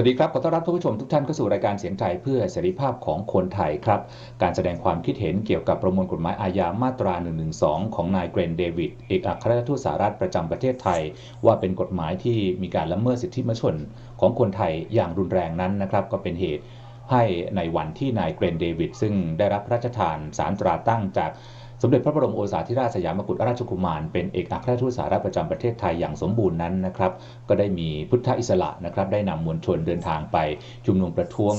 วัสดีครับขอต้อนรับท่านผู้ชมทุกท่านเข้าสู่รายการเสียงไทยเพื่อเสรีภาพของคนไทยครับ การแสดงความคิดเห็นเกี่ยวกับประมวลกฎหมายอาญามาตรา 112 ของนายเกรนเดวิดเอกอัครราชทูตสหรัฐประจำประเทศไทย ว่าเป็นกฎหมายที่มีการละเมิดสิทธิมนุษยชนของคนไทยอย่างรุนแรงนั้นนะครับ ก็เป็นเหตุให้ในวันที่นายเกรนเดวิดซึ่งได้รับพระราชทานสารตราตั้งจาก สมเด็จพระบรมโอษาธิราชสยามกุฎราชกุมารเป็นเอกอัครราชทูตสหรัฐประจำประเทศไทยอย่างสมบูรณ์นั้นนะครับ ก็ได้มีพุทธอิสระนะครับ ได้นำมวลชนเดินทางไปชุมนุมประท้วง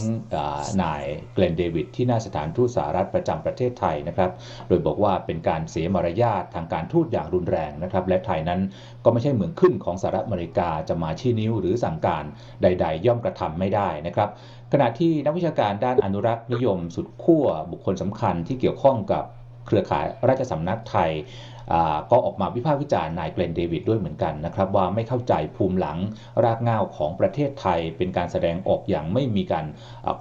นายเกรนเดวิดที่หน้าสถานทูตสหรัฐประจำประเทศไทยนะครับ โดยบอกว่าเป็นการเสียมารยาททางการทูตอย่างรุนแรงนะครับ และไทยนั้นก็ไม่ใช่เหมืองขึ้นของสหรัฐอเมริกาจะมาชี้นิ้วหรือสั่งการใด ๆ ย่อมกระทำไม่ได้นะครับขณะที่นักวิชาการด้านอนุรักษ์นิยมสุดขั้วบุคคลสำคัญที่เกี่ยวข้องกับ เครือข่ายราชสำนักไทย ก็ออกมาวิพากษ์วิจารณ์นายเกรนเดวิดด้วยเหมือนกันนะครับว่าไม่เข้าใจภูมิหลังรากเหง้าของประเทศไทย เป็นการแสดงออกอย่างไม่มีการ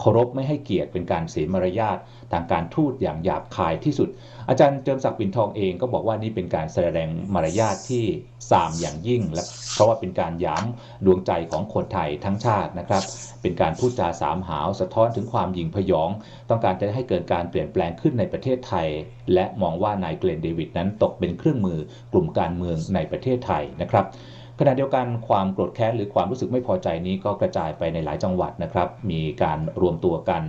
เคารพไม่ให้เกียรติเป็นการเสียมารยาททางการทูตอย่างหยาบคายที่สุด อาจารย์เจิมศักดิ์ปิ่นทองเองก็บอกว่านี่เป็นการแสดงมารยาทที่สามอย่างยิ่ง และเพราะว่าเป็นการย้ำดวงใจของคนไทยทั้งชาตินะครับ เป็นการพูดจาสามหาวสะท้อนถึงความหยิ่งพยอง ต้องการจะให้เกิดการเปลี่ยนแปลงขึ้นในประเทศไทย และมองว่านายเกรนเดวิดนั้นตกเป็นเครื่องมือกลุ่มการเมืองในประเทศไทยนะครับขณะเดียวกันความโกรธแค้นหรือความรู้สึกไม่พอใจนี้ก็กระจายไปในหลายจังหวัดนะครับ มีการรวมตัวกัน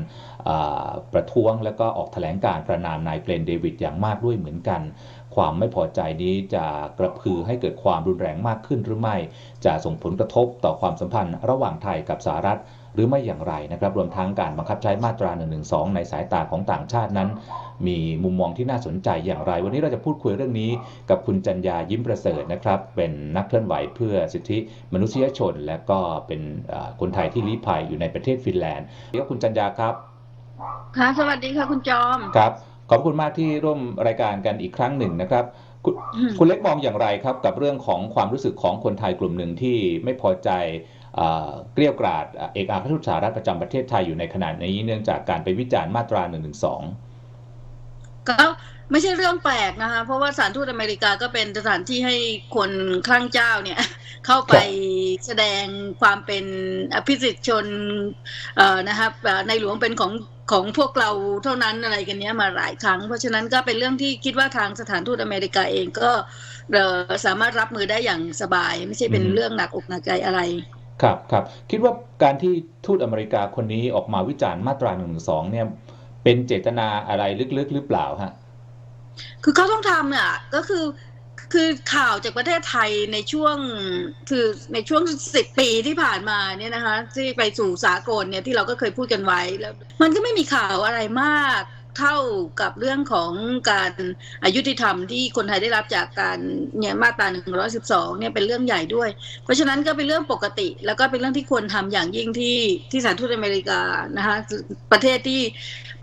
ประท้วงแล้วก็ออกแถลงการประนามนายเกรนเดวิดอย่างมากด้วยเหมือนกัน ความไม่พอใจนี้จะกระพือให้เกิดความรุนแรงมากขึ้นหรือไม่ จะส่งผลกระทบต่อความสัมพันธ์ระหว่างไทยกับสหรัฐ หรือไม่อย่างไรนะครับรวมทั้งการบังคับใช้มาตรา112ในสายตาของต่างชาตินั้น มีมุมมองที่น่าสนใจอย่างไร วันนี้เราจะพูดคุยเรื่องนี้กับคุณจัญญายิ้มประเสริฐนะครับเป็นนักเคลื่อนไหวเพื่อสิทธิมนุษยชน และก็เป็นเอ่อคนไทยที่ลี้ภัยอยู่ในประเทศฟินแลนด์เดี๋ยวคุณจัญญาครับค่ะสวัสดีค่ะคุณจอมครับขอบคุณมากที่ร่วมรายการกันอีกครั้งหนึ่งนะครับคุณอืมคุณเล็กมองอย่างไรครับกับเรื่องของความรู้สึกของคนไทยกลุ่มหนึ่งที่ไม่พอใจ เอ่อเกลี้ยวกราดเอ่อเอกอัครราชทูตสหรัฐประจำประเทศไทยอยู่ในขณะนี้เนื่องจากการไปวิจารณ์มาตรา112ก็ไม่ใช่เรื่องแปลกนะคะ เพราะว่าสถารทูตอเมริกาก็เป็นสถานที่ให้คนคลั่งเจ้าเนี่ย เข้าไปแสดงความเป็นอภิสิทธิชนเอ่อนะครับเอ่อในหลวงเป็นของของพวกเราเท่านั้นอะไรกันเนี้ยมาหลายครั้ง เพราะฉะนั้นก็เป็นเรื่องที่คิดว่าทางสถานทูตอเมริกาเองก็เอ่อสามารถรับมือได้อย่างสบาย ไม่ใช่เป็นอืมเรื่องหนักอกหนักใจอะไร ครับครับคิดว่าการที่ทูตอเมริกาคนนี้ออกมาวิจารณ์มาตรา112เนี่ย เป็นเจตนาอะไรลึกๆหรือเปล่าฮะคือเขาต้องทำอะก็คือคือข่าวจากประเทศไทยในช่วงคือในช่วงสิบปีที่ผ่านมาเนี่ยนะคะ ที่ไปสู่สากลเนี่ยที่เราก็เคยพูดกันไว้แล้ว มันก็ไม่มีข่าวอะไรมาก เท่ากับเรื่องของการอายุติธรรมที่คนไทยได้รับจากการเนี่ยมาตรา112เนี่ยเป็นเรื่องใหญ่ด้วย เพราะฉะนั้นก็เป็นเรื่องปกติ แล้วก็เป็นเรื่องที่ควรทำอย่างยิ่งที่ที่สถานทูตอเมริกานะคะประเทศที่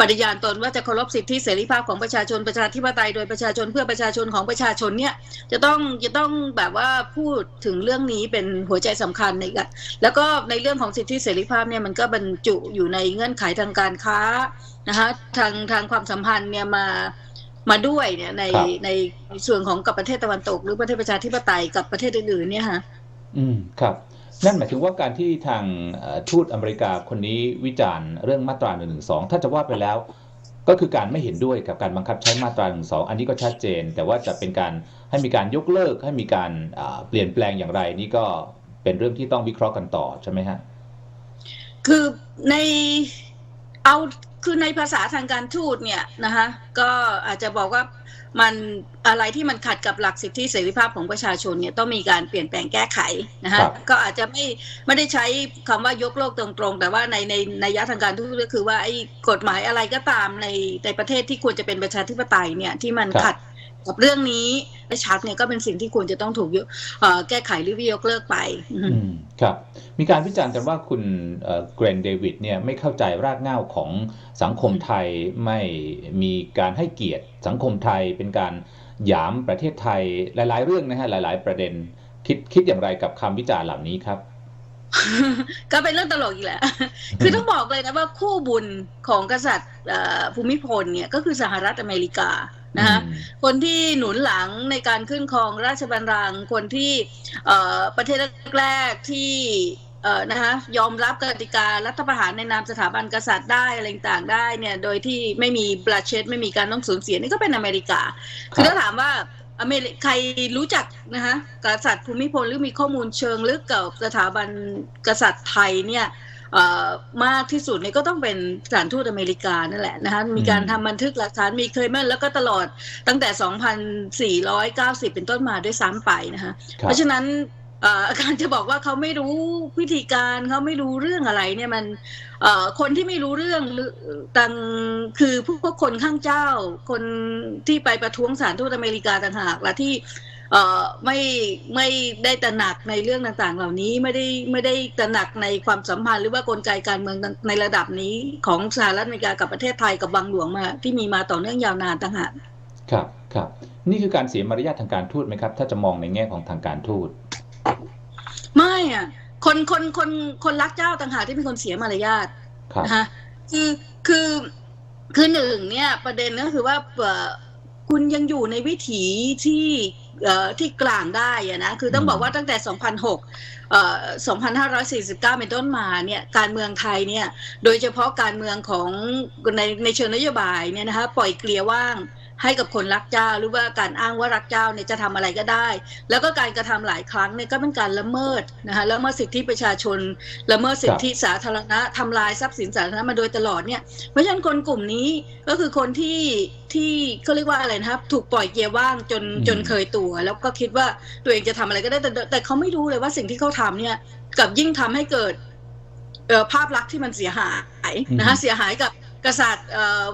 ปฏิญาณตนว่าจะเคารพสิทธิเสรีภาพของประชาชนประชาธิปไตยโดยประชาชนเพื่อประชาชนของประชาชนเนี่ยจะต้องจะต้องแบบว่าพูดถึงเรื่องนี้เป็นหัวใจสำคัญในกแล้วก็ในเรื่องของสิทธิเสรีภาพเนี่ยมันก็บรรจุอยู่ในเงื่อนไขทางการค้า นะคะทางทางความสัมพันธ์เนี่ยมามาด้วยเนี่ยในครับในส่วนของกับประเทศตะวันตก หรือประเทศประชาธิปไตยกับประเทศอื่นๆเนี่ยค่ะอืมครับ นั่นหมายถึงว่าการที่ทางเอ่อทูตอเมริกาคนนี้วิจารณ์เรื่องมาตรา112ถ้าจะว่าไปแล้ว ก็คือการไม่เห็นด้วยกับการบังคับใช้มาตรา112อันนี้ก็ชัดเจน แต่ว่าจะเป็นการให้มีการยกเลิกให้มีการอ่าเปลี่ยนแปลงอย่างไรนี่ก็เป็นเรื่องที่ต้องวิเคราะห์กันต่อใช่ไหมฮะคือในเอา คือในภาษาทางการทูตเนี่ยนะคะก็อาจจะบอกว่ามันอะไรที่มันขัดกับหลักสิทธิเสรีภาพของประชาชนเนี่ยต้องมีการเปลี่ยนแปลงแก้ไขนะครัคะบก็อาจจะไม่ไม่ได้ใช้คำว่ายกเลิกตรงๆ แต่ว่าในในในยะทางการทูตก็คือว่าไอ้กฎหมายอะไรก็ตามในในประเทศที่ควรจะเป็นประชาธิปไตยเนี่ยที่มันครับขัด กับเรื่องนี้และชัดเนี่ยก็เป็นสิ่งที่ควรจะต้องถูกยกเอ่อแก้ไขหรือยกเลิกไปอือฮึอืมครับ มีการวิจารณ์กันว่าคุณเกรนเดวิดเนี่ยไม่เข้าใจรากเหง้าของสังคมไทยไม่มีการให้เกียรติสังคมไทยเป็นการหยามประเทศไทยหลาย ๆ เรื่องนะฮะหลาย ๆ ประเด็นคิดคิดอย่างไรกับคำวิจารณ์เหล่านี้ครับก็เป็นเรื่องตลกอีกแหละ คือต้องบอกเลยนะว่าคู่บุญของกษัตริย์เอ่อภูมิพลเนี่ยก็คือสหรัฐอเมริกา นะคะอืมคนที่หนุนหลังในการขึ้นครองราชบัลลังก์คนที่เอ่อประเทศแรกๆที่เอ่อนะคะยอมรับกติการัฐประหารในนามสถาบันกษัตริย์ได้อะไรต่างๆได้เนี่ยโดยที่ไม่มีบลัดเชดไม่มีการต้องสูญเสียนี่ก็เป็นอเมริกา คือถ้าถามว่าอเมริใครรู้จักนะคะกษัตริย์ภูมิพลหรือมีข้อมูลเชิงลึกกับสถาบันกษัตริย์ไทยเนี่ยเอ่อ มากที่สุดเนี่ยก็ต้องเป็นสถานทูตอเมริกานั่นแหละนะคะมีการทำบันทึกหลักฐานมีเคยเมื่อแล้วก็ตลอดตั้งแต่ 2,490 เป็นต้นมาด้วยซ้ำไปนะคะครัเพบราะฉะนั้นเอ่อการจะบอกว่าเขาไม่รู้วิธีการเขาไม่รู้เรื่องอะไรเนี่ยมันเอ่อคนที่ไม่รู้เรื่องหรือตังคือพวกพวกคนข้างเจ้า คนที่ไปประท้วงสารทูตอเมริกาต่างหากและที่เอ่อ ไม่ไม่ได้ตระหนักในเรื่องต่างๆ เหล่านี้ไม่ได้ไม่ได้ตระหนักในความสัมพันธ์หรือว่ากลไกการเมืองในระดับนี้ของสหรัฐอเมริกากับประเทศไทยกับวังหลวงมา ที่มีมาต่อเนื่องยาวนานต่างหากครับครับนี่คือการเสียมารยาททางการทูตไหมครับ ถ้าจะมองในแง่ของทางการทูต ไม่อะคนคนคนคนรักเจ้าต่างหากที่เป็นคนเสียมารยาทครับนะคะคือคือคือหนึ่งเนี่ยประเด็นก็คือว่าเอ่อ คุณยังอยู่ในวิถีที่เอ่อที่กลางได้อะนะคือต้องบอกว่าตั้งแต่ 2006เอ่อ2549 เป็นต้นมาเนี่ยการเมืองไทยเนี่ยโดยเฉพาะการเมืองของในในเชิงนโยบายเนี่ยนะคะปล่อยเกลียว่าง ให้กับคนรักเจ้า หรือว่าการอ้างว่ารักเจ้าเนี่ยจะทำอะไรก็ได้ แล้วก็การกระทำหลายครั้งเนี่ยก็เป็นการละเมิดนะคะละเมิดสิทธิประชาชนละเมิดสิทธิสาธารณะทำลายทรัพย์สินสาธารณะมาโดยตลอดเนี่ยเพราะฉะนั้นคนกลุ่มนี้ก็คือคนที่ที่เขาเรียกว่าอะไรนะครับ ถูกปล่อยเกียร์ว่างจนอืมจนเคยตัว แล้วก็คิดว่าตัวเองจะทำอะไรก็ได้แต่แต่เขาไม่รู้เลยว่าสิ่งที่เขาทำเนี่ยกลับยิ่งทำให้เกิดเอ่อภาพลักษณ์ที่มันเสียหายนะคะเสียหายกับ กษัตริย์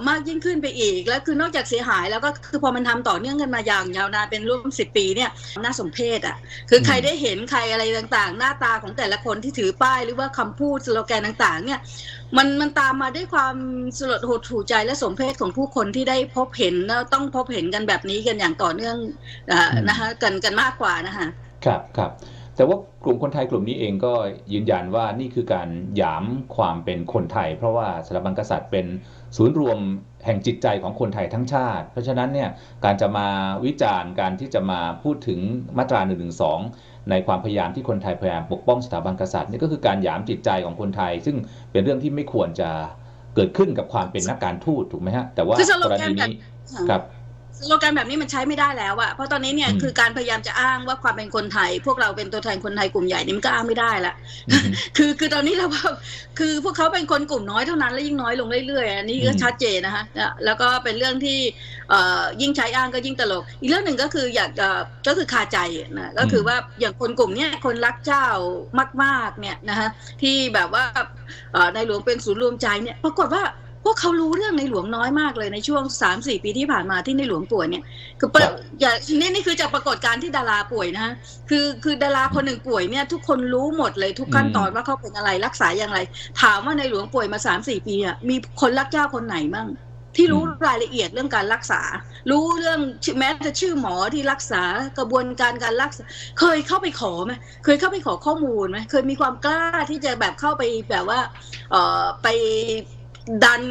มากยิ่งขึ้นไปอีก แล้วคือนอกจากเสียหายแล้วก็คือพอมันทำต่อเนื่องกันมาอย่างยาวนานเป็นร่วมสิบปีเนี่ยน่าสมเพชอะคือใครได้เห็นใครอะไรต่างๆ หน้าตาของแต่ละคนที่ถือป้ายหรือว่าคำพูดสโลแกนต่างๆ เนี่ยมันมันตามมาด้วยความสลดหดหูใจและสมเพชของผู้คนที่ได้พบเห็นแล้วต้องพบเห็นกันแบบนี้กันอย่างต่อเนื่องอ่านะคะกันกันมากกว่านะคะครับครับ แต่ว่ากลุ่มคนไทยกลุ่มนี้เองก็ยืนยันว่านี่คือการหยามความเป็นคนไทย เพราะว่าสถาบันกษัตริย์เป็นศูนย์รวมแห่งจิตใจของคนไทยทั้งชาติ เพราะฉะนั้นเนี่ยการจะมาวิจารณ์การที่จะมาพูดถึงมาตรา1นึในความพยายามที่คนไทยพยายามปกป้องสถาบันกษัตริย์นี่ก็คือการหยามจิตใจของคนไทย ซึ่งเป็นเรื่องที่ไม่ควรจะเกิดขึ้นกับความเป็นนักการทูตถูกไหมฮะแต่ว่าคือสโลกรแกณีนแบบนี้ครับ สโลแกนแบบนี้มันใช้ไม่ได้แล้วอะเพราะตอนนี้เนี่ยอืมคือการพยายามจะอ้างว่าความเป็นคนไทย พวกเราเป็นตัวแทนคนไทยกลุ่มใหญ่นี่มันก็อ้างไม่ได้ละอืมคือคือตอนนี้เราว่าคือพวกเขาเป็นคนกลุ่มน้อยเท่านั้นและยิ่งน้อยลงเรื่อยๆอันนี้ก็อืมชัดเจนนะคะนะแล้วก็เป็นเรื่องที่เอ่อยิ่งใช้อ้างก็ยิ่งตลก อีกเรื่องหนึ่งก็คืออยากจะก็คือคาใจนะก็คือว่าอย่างคนกลุ่มเนี้ยคนรักเจ้ามาก ๆเนี่ยนะคะที่แบบว่าเอ่อในหลวงเป็นศูนย์รวมใจเนี่ยปรากฏว่า พวกเขารู้เรื่องในหลวงน้อยมากเลยในช่วง3-4ปีที่ผ่านมาที่ในหลวงป่วยเนี่ย คือเปิดครับอย่านี่นี่คือจากปรากฏการณ์ที่ดาราป่วยนะฮะคือคือดาราคนหนึ่งป่วยเนี่ยทุกคนรู้หมดเลยทุกขั้นตอนว่าเขาเป็นอะไรรักษาอย่างไร ถามว่าในหลวงป่วยมาสามสี่ปีอะมีคนรักเจ้าคนไหนมั่งที่รู้อืมรายละเอียดเรื่องการรักษา รู้เรื่องแม้แต่ชื่อหมอที่รักษากระบวนการการรักษา เคยเข้าไปขอไหมเคยเข้าไปขอข้อมูลไหมเคยมีความกล้าที่จะแบบเข้าไปแบบว่า เอ่อไป ดัน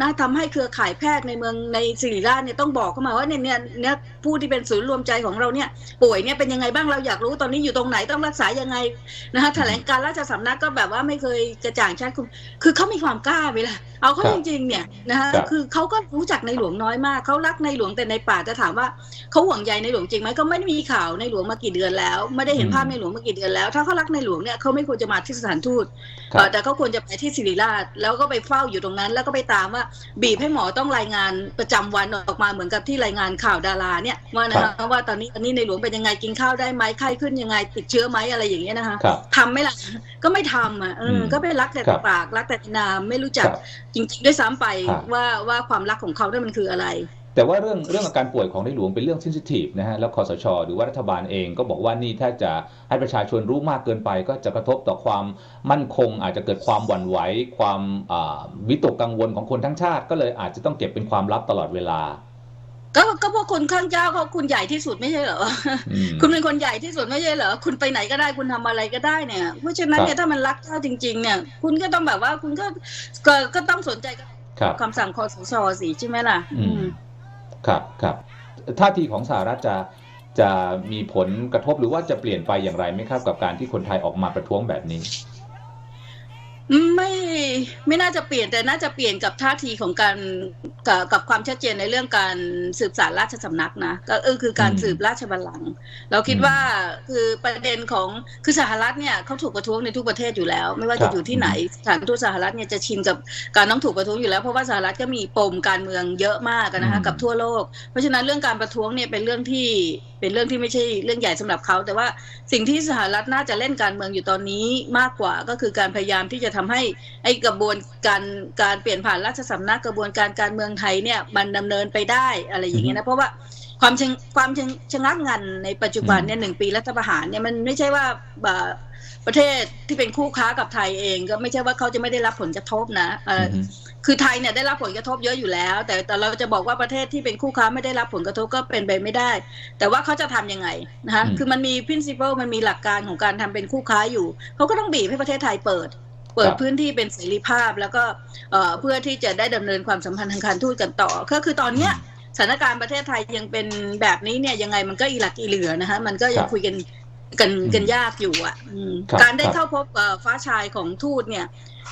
นะทำให้เครือข่ายแพทย์ในเมืองในสิริราชเนี่ยต้องบอกเข้ามาว่าเนี่ยเนี่ยเนี่ยผู้ที่เป็นศูนย์รวมใจของเราเนี่ยป่วยเนี่ยเป็นยังไงบ้างเราอยากรู้ตอนนี้อยู่ตรงไหนต้องรักษายังไงนะคะแถลงการราชสำนักก็แบบว่าไม่เคยกระจ่างชัดคือคือเขามีความกล้าไปละเอาเขาครับจริงๆเนี่ยนะคะคือเขาก็รู้จักในหลวงน้อยมากเขารักในหลวงแต่ในป่าจะถามว่าเขาห่วงใยในหลวงจริงไหมก็ไม่ได้มีข่าวในหลวงมากี่เดือนแล้ว ไม่ได้เห็นภาพในหลวงมากี่เดือนแล้ว ถ้าเขารักในหลวงเนี่ยเขาไม่ควรจะมาที่สถานทูตแต่เขาควรจะไปที่ศิริราชแล้วก็ไปเฝ้าอยู่ตรงนั้น แล้วก็ไปตามว่าบีบให้หมอต้องรายงานประจำวันออกมาเหมือนกับที่รายงานข่าวดาราเนี่ยว่านะคะว่าตอนนี้ตอนนี้ในหลวงเป็นยังไงกินข้าวได้ไหมไข้ขึ้นยังไงติดเชื้อไหมอะไรอย่างเงี้ยนะคะครับทำไหมล่ะก็ไม่ทำอะเอออมก็ไปรักแต่ครับปากรักแต่นามไม่รู้จัคกรับจริง ๆ ด้วยซ้ำไปครับว่าว่าความรักของเขาเนี่ยมันคืออะไร แต่ว่าเรื่องเรื่องอาการป่วยของในหลวงเป็นเรื่องเซนซิทีฟนะฮะแล้วคอสช หรือว่ารัฐบาลเองก็บอกว่านี่ถ้าจะให้ประชาชนรู้มากเกินไป ก็จะกระทบต่อความมั่นคง อาจจะเกิดความหวั่นไหวความอ่าวิตกกังวลของคนทั้งชาติ ก็เลยอาจจะต้องเก็บเป็นความลับตลอดเวลาก็ก็เพราะคนข้างเจ้าเขาคุณใหญ่ที่สุดไม่ใช่เหรออืมคุณเป็นคนใหญ่ที่สุดไม่ใช่เหรอ คุณไปไหนก็ได้คุณทำอะไรก็ได้เนี่ย เพราะฉะนั้นเนี่ยถ้ามันรักเจ้าจริง ๆ เนี่ย คุณก็ต้องแบบว่าคุณก็ก็ก็ต้องสนใจกับครับคำสั่งคอสชสิใช่ไหมล่ะ อืม ครับครับท่าทีของสหรัฐจะจะมีผลกระทบหรือว่าจะเปลี่ยนไปอย่างไรไหมครับกับการที่คนไทยออกมาประท้วงแบบนี้ ไม่ไม่น่าจะเปลี่ยนแต่น่าจะเปลี่ยนกับท่าทีของการกับกับความชัดเจนในเรื่องการสืบสารราชสำนักนะก็เออคือการอืมสืบราชบัลลังก์เราคิดอืมว่าคือประเด็นของคือสหรัฐเนี่ยเขาถูกประท้วงในทุกประเทศอยู่แล้ว ไม่ว่าครัจะบอยู่ที่ไหนสถานทูตสหรัฐเนี่ยจะชินกับการต้องถูกประท้วงอยู่แล้ว เพราะว่าสหรัฐก็มีปมการเมืองเยอะมากอะนะคะอืมกับทั่วโลก เพราะฉะนั้นเรื่องการประท้วงเนี่ยเป็นเรื่องที่เป็นเรื่องที่ไม่ใช่เรื่องใหญ่สำหรับเขาแต่ว่าสิ่งที่สหรัฐน่าจะเล่นการเมืองอยู่ตอนนี้มากกว่าก็คือการพยายามที่จะทำให้ไอ้กระบวนการการเปลี่ยนผ่านราชสำนักกระบวนการการเมืองไทยเนี่ยมันดำเนินไปได้อะไรอย่างเงี้ยนะเพราะว่าความชะความชะชะงักงันในปัจจุบันเนี่ยหนึ่งปีรัฐประหารเนี่ยมันไม่ใช่ว่าแบบประเทศที่เป็นคู่ค้ากับไทยเอง ก็ไม่ใช่ว่าเขาจะไม่ได้รับผลกระทบนะเอ่อออืมคือไทยเนี่ยได้รับผลกระทบเยอะอยู่แล้ว แต่แต่เราจะบอกว่าประเทศที่เป็นคู่ค้าไม่ได้รับผลกระทบก็เป็นไปไม่ได้ แต่ว่าเขาจะทำยังไงนะคะอืมคือมันมี principle มันมีหลักการของการทำเป็นคู่ค้าอยู่เขาก็ต้องบีบให้ประเทศไทยเปิด เปิดครับพื้นที่เป็นเสรีภาพ แล้วก็เอ่อเพื่อที่จะได้ดำเนินความสัมพันธ์ทางการทูตกันต่อ ก็คือตอนเนี้ยสถานการณ์ประเทศไทยยังเป็นแบบนี้เนี่ยยังไงมันก็อีหลักอีเหลือนะคะมันก็ยัคงรับคุยกันกันอืมกันยากอยู่อะอืมครับการได้ครับเข้าพบเอ่อฟ้าชายของทูตเนี่ย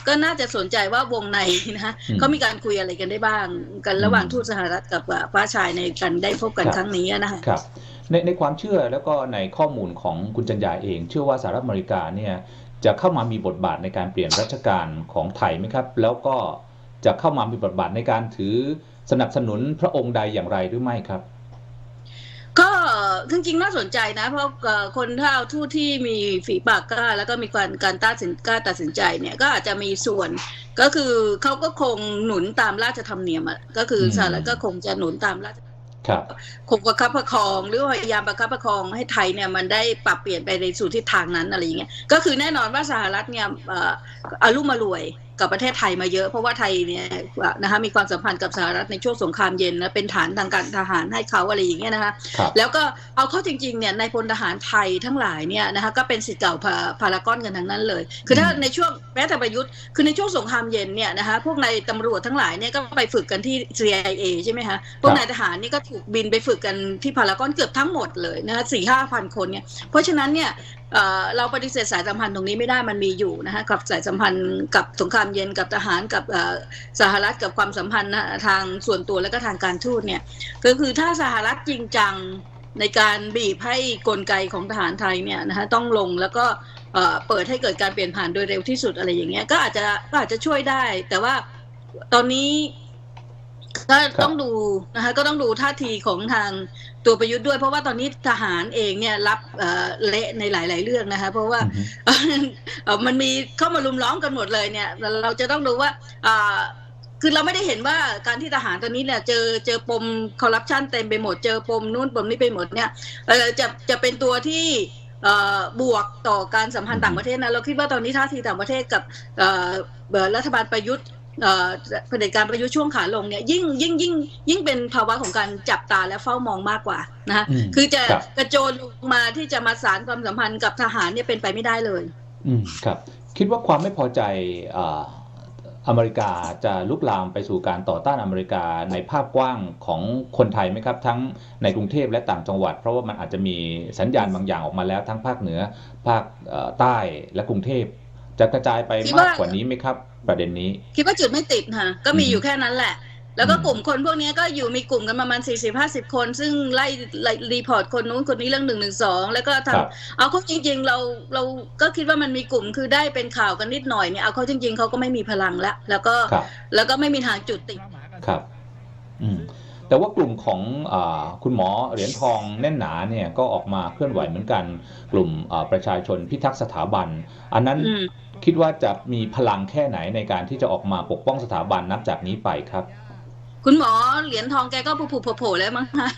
ก็น่าจะสนใจว่าวงในนะคะอืมเขามีการคุยอะไรกันได้บ้าง กันระหว่างอืมทูตสหรัฐกับเอ่อฟ้าชายในการได้พบกันครับครั้งนี้นะคะครับในในความเชื่อแล้วก็ในข้อมูลของคุณจัญญาเอง เชื่อว่าสหรัฐอเมริกาเนี่ย จะเข้ามามีบทบาทในการเปลี่ยนรัชกาลของไทยไหมครับ แล้วก็จะเข้ามามีบทบาทในการถือสนับสนุนพระองค์ใดอย่างไรหรือไม่ครับ ก็จริงๆน่าสนใจนะ เพราะเอ่อคนถ้าเอาทูตที่มีฝีปากกล้า แล้วก็มีการการตัดสินกล้าตัดสินใจเนี่ยก็อาจจะมีส่วนก็คือเขาก็คงหนุนตามราชธรรมเนียมอะก็คืออมสหรัฐก็คงจะหนุนตามราชครับ คงประคับประคองหรือพยายามประคับประคองให้ไทยเนี่ยมันได้ปรับเปลี่ยนไปในสู่ทิศทางนั้นอะไรอย่างเงี้ยก็คือแน่นอนว่าสหรัฐเนี่ยอารมุ่มารวยกับประเทศไทยมาเยอะ เพราะว่าไทยเนี่ยนะคะมีความสัมพันธ์กับสหรัฐในช่วงสงครามเย็นและเป็นฐานทางการทหารให้เขาอะไรอย่างเงี้ยนะคะครับแล้วก็เอาเข้าจริงๆเนี่ยในพลทหารไทยทั้งหลายเนี่ยนะคะก็เป็นสิทธิ์เก่าพาพารากอนกันทั้งนั้นเลย คือถ้าอืมในช่วงแม้แต่ประยุทธ์คือในช่วงสงครามเย็นเนี่ยนะคะพวกนายตำรวจทั้งหลายเนี่ยก็ไปฝึกกันที่ CIA ใช่ไหมคะพวกนายทหารนี่ก็ถูกบินไปฝึกกันที่พารากอนเกือบทั้งหมดเลยนะคะสี่ห้าพันคนเนี่ยเพราะฉะนั้นเนี่ย เราปฏิเสธสายสัมพันธ์ตรงนี้ไม่ได้มันมีอยู่นะคะกับสายสัมพันธ์กับสงครามเย็นกับทหารกับสหรัฐกับความสัมพันธ์ทางส่วนตัวและก็ทางการทูตเนี่ยก็คือถ้าสหรัฐจริงจังในการบีบให้กลไกของทหารไทยเนี่ยนะคะต้องลงแล้วก็เปิดให้เกิดการเปลี่ยนผ่านโดยเร็วที่สุดอะไรอย่างเงี้ยก็อาจจะก็อาจจะช่วยได้ แต่ว่าตอนนี้ ก็ต้องดูนะคะก็ต้องดูท่าทีของทางตัวประยุทธ์ด้วย เพราะว่าตอนนี้ทหารเองเนี่ยรับเอ่อเละในหลาย ๆ เรื่องนะคะเพราะว่าอือฮึเอ่อมันมีเข้ามาลุมล้อมกันหมดเลยเนี่ย เราเราจะต้องดูว่าอ่าคือเราไม่ได้เห็นว่าการที่ทหารตอนนี้เนี่ยเจอเจอปมคอร์รัปชันเต็มไปหมดเจอปมนู่นปมนี้ไปหมดเนี่ยเออจะจะเป็นตัวที่เอ่อบวกต่อการสัมพันธ์ต่างประเทศนะเราคิดว่าตอนนี้ท่าทีต่างประเทศกับเอ่อเอ่อรัฐบาลประยุทธ์ เอ่อเผด็จการประยุทธ์ช่วงขาลงเนี่ยยิ่งยิ่งยิ่งยิ่งเป็นภาวะของการจับตาและเฝ้ามองมากกว่านะคะอืมคือจะครับกระโจนลงมาที่จะมาสารความสัมพันธ์กับทหารเนี่ยเป็นไปไม่ได้เลย อืมครับ คิดว่าความไม่พอใจอ่าอเมริกาจะลุกลามไปสู่การต่อต้านอเมริกาในภาพกว้างของคนไทยไหมครับ ทั้งในกรุงเทพและต่างจังหวัด เพราะว่ามันอาจจะมีสัญญาณบางอย่างออกมาแล้วทั้งภาคเหนือ ภาคเอ่อใต้และกรุงเทพ จะกระจายไปคิดมากว่ากว่านี้ไหมครับ ประเด็นนี้ คิดว่าจุดไม่ติดค่ะ ก็มีอืมอยู่แค่นั้นแหละ แล้วก็อืมกลุ่มคนพวกนี้ก็อยู่มีกลุ่มกันประมาณสี่สิบห้าสิบคน ซึ่งไล่ไล่รีพอร์ตคนนู้นคนนี้เรื่องหนึ่งหนึ่งสองแล้วก็ทครับำเอาเขาจริง ๆ เราเราก็คิดว่ามันมีกลุ่มคือได้เป็นข่าวกันนิดหน่อยเนี่ยเอาเขาจริง ๆเขาก็ไม่มีพลังแล้วแล้วก็ครับแล้วก็ไม่มีทางจุดติดครับอืม แต่ว่ากลุ่มของอาคุณหมอเหรียญทองแน่นหนาเนี่ยก็ออกมาเคลื่อนไหวเหมือนกัน กลุ่มอ่าประชาชนพิทักษ์สถาบัน อันนั้นอืมคิดว่าจะมีพลังแค่ไหนในการที่จะออกมาปกป้องสถาบันนับจากนี้ไปครับคุณหมอเหรียญทองแกก็ผุผุโผล่ๆแล้วมั้งคะ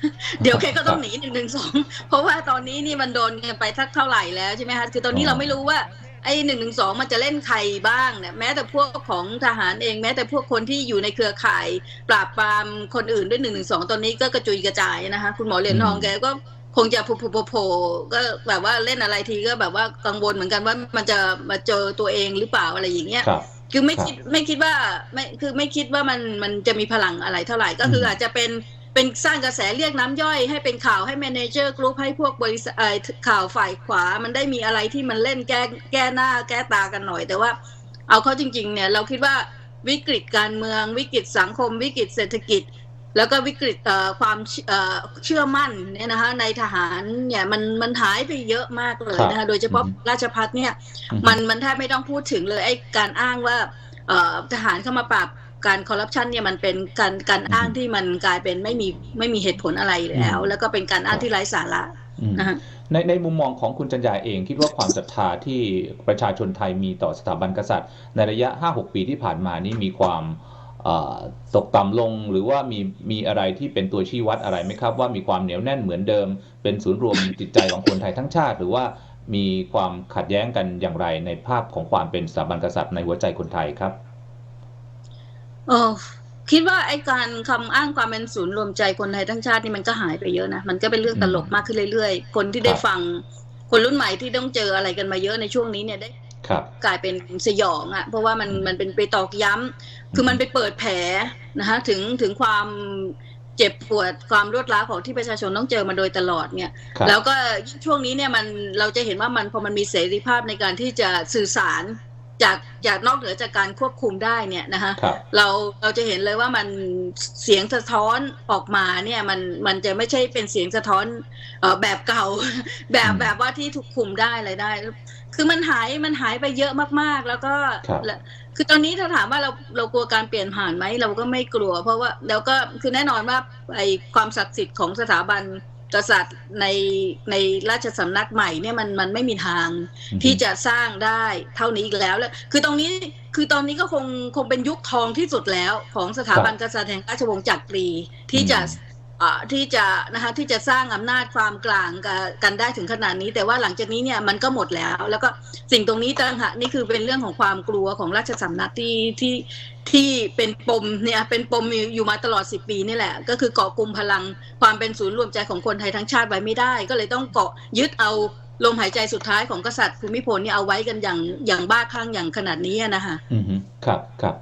เดี๋ยวแกก็ต้องหนีหนึ่งหนึ่งสองเพราะว่าตอนนี้นี่มันโดนกันไปทักเท่าไหร่แล้วใช่ไหมคะคือตอนนี้อ๋อเราไม่รู้ว่า ไอ้หนึ่งหนึ่งสองมันจะเล่นใครบ้างเนี่ยแม้แต่พวกของทหารเองแม้แต่พวกคนที่อยู่ในเครือข่าย ปราบปรามคนอื่นด้วยหนึ่งหนึ่งสองตอนนี้ก็กระจุยกระจายนะคะคุณหมอเหรียญทองแกก็คงจะผุผุโผล่ๆก็แบบว่าเล่นอะไรทีก็แบบว่ากังวลเหมือนกันว่ามันจะมาเจอตัวเองหรือเปล่าอะไรอย่างเงี้ยครับคือไม่ครับคิดไม่คิดว่าไม่คือไม่คิดว่ามันมันจะมีพลังอะไรเท่าไหร่ก็คือมอาจจะเป็น เป็นสร้างกระแสเรียกน้ำย่อยให้เป็นข่าวให้แมเนเจอร์กรุ๊ปให้พวกบริษัทข่าวฝ่ายขวา มันได้มีอะไรที่มันเล่นแก้แก้หน้าแก้ตากันหน่อย แต่ว่าเอาเข้าจริง ๆ เนี่ยเราคิดว่าวิกฤตการเมือง วิกฤตสังคม วิกฤตเศรษฐกิจ แล้วก็วิกฤตความเชื่อมั่นเนี่ยนะคะในทหารเนี่ยมันมันหายไปเยอะมากเลยนะคะโดยเฉพาะราชพัฒเนี่ยมันมันแทบไม่ต้องพูดถึงเลยไอ้การอ้างว่าทหารเข้ามาปราบ การคอร์รัปชันเนี่ยมันเป็นการการอ้างที่มันกลายเป็นไม่มีไม่มีเหตุผลอะไรแล้ว แล้วก็เป็นการอ้างที่ไร้สาระอืมนะคะในในมุมมองของคุณจันยาเองคิดว่าความศรัทธาที่ประชาชนไทยมีต่อสถาบันกษัตริย์ ในระยะ 5-6 ปีที่ผ่านมานี่มีความเอ่อตกต่ำลงหรือว่ามีมีอะไรที่เป็นตัวชี้วัดอะไรไหมครับ ว่ามีความเหนียวแน่นเหมือนเดิม เป็นศูนย์รวมจิตใจของคนไทยทั้งชาติ หรือว่ามีความขัดแย้งกันอย่างไรในภาพของความเป็นสถาบันกษัตริย์ในหัวใจคนไทยครับ เออคิดว่าไอ้การคำอ้างความเป็นศูนย์รวมใจคนไทยทั้งชาตินี่มันก็หายไปเยอะนะ มันก็เป็นเรื่องตลกมากขึ้นเรื่อยๆ คนที่ได้ครับฟัง คนรุ่นใหม่ที่ต้องเจออะไรกันมาเยอะในช่วงนี้เนี่ยได้ครับกลายเป็นสยองอะ่ะ เพราะว่ามันมันเป็นไปตอกย้ำคือมันไปเปิดแผลนะคะถึงถึงความเจ็บปวดความรวดร้าวของที่ประชาชนต้องเจอมาโดยตลอดเนี่ยครับแล้วก็ช่วงนี้เนี่ยมันเราจะเห็นว่ามันพอมันมีเสรีภาพในการที่จะสื่อสาร จากจากนอกเหนือจากการควบคุมได้เนี่ยนะคะครับเราเราจะเห็นเลยว่ามันเสียงสะท้อนออกมาเนี่ยมันมันจะไม่ใช่เป็นเสียงสะท้อนเอ่อแบบเก่า แบบอืมแบบว่าที่ถูกคุมได้อะไรได้ คือมันหายมันหายไปเยอะมากๆ แล้วก็ครับและคือตอนนี้ถ้าถามว่าเราเรากลัวการเปลี่ยนผ่านไหมเราก็ไม่กลัว เพราะว่าแล้วก็คือแน่นอนว่าไอความศักดิ์สิทธิ์ของสถาบัน กษัตริย์ในในราชสำนักใหม่เนี่ยมันมันไม่มีทางที่จะสร้างได้เท่านี้อีกแล้วแล้ว คือตรงนี้คือตอนนี้ก็คงคงเป็นยุคทองที่สุดแล้ว ของสถาบันกษัตริย์แห่งราชวงศ์จักรีที่จะอืมอ่า ที่จะนะคะที่จะสร้างอำนาจความกลางกันได้ถึงขนาดนี้ แต่ว่าหลังจากนี้เนี่ยมันก็หมดแล้ว แล้วก็สิ่งตรงนี้ต่างหากนี่คือเป็นเรื่องของความกลัวของราชสำนักที่ที่ที่เป็นปมเนี่ยเป็นปมอยู่มาตลอดสิปีนี่แหละ ก็คือเกาะกลุ่มพลังความเป็นศูนย์รวมใจของคนไทยทั้งชาติไว้ไม่ได้ ก็เลยต้องเกาะยึดเอาลมหายใจสุดท้ายของกษัตริย์ภูมิพลเนี่ยเอาไว้กันอย่างอย่างบ้าคลั่งอย่างขนาดนี้นะคะอืมฮึครับครับ